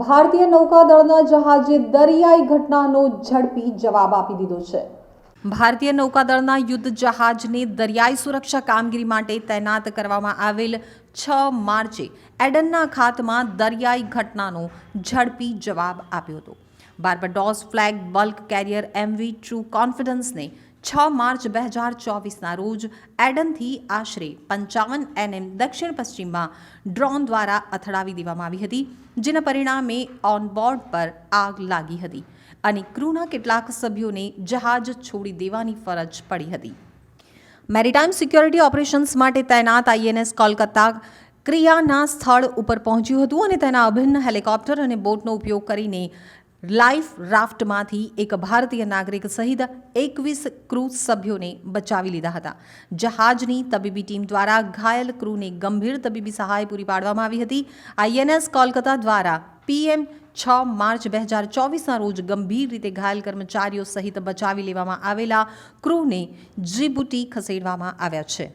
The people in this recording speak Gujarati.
ભારતીય નૌકાદળના જહાજે દરિયાઈ ઘટનાનો ઝડપી જવાબ આપી દીધો છે. ભારતીય નૌકાદળના યુદ્ધ જહાજને દરિયાઈ સુરક્ષા કામગીરી માટે તૈનાત કરવામાં આવેલ છ માર્ચે એડનના ખાતમાં દરિયાઈ ઘટનાનો ઝડપી જવાબ આપ્યો હતો. Barbados flag, bulk carrier, MV, true કોન્ફિડન્સને છ માર્ચ બે હજાર ચોવીસના રોજ એડનથી આશરે પંચાવન એનએમ દક્ષિણ પશ્ચિમમાં ડ્રોન દ્વારા અથડાવી દેવામાં આવી હતી, જેના પરિણામે ઓનબોર્ડ પર આગ લાગી હતી અને ક્રૂના કેટલાક સભ્યોને જહાજ છોડી દેવાની ફરજ પડી હતી. મેરીટાઈમ સિક્યોરિટી ઓપરેશન્સ માટે તૈનાત આઈએનએસ કોલકાતા ક્રિયાના સ્થળ ઉપર પહોંચ્યું હતું અને તેના અભિન્ન હેલિકોપ્ટર અને બોટનો ઉપયોગ કરીને લાઈફ રાફ્ટમાંથી એક ભારતીય નાગરિક સહિત એકવીસ ક્રૂ સભ્યોને બચાવી લીધા હતા. જહાજની તબીબી ટીમ દ્વારા ઘાયલ ક્રૂને ગંભીર તબીબી સહાય પૂરી પાડવામાં આવી હતી. આઈએનએસ કોલકાતા દ્વારા પીએમ છ માર્ચ બે હજાર ચોવીસના રોજ ગંભીર રીતે ઘાયલ કર્મચારીઓ સહિત બચાવી લેવામાં આવેલા ક્રૂને જીબુટી ખસેડવામાં આવ્યા છે.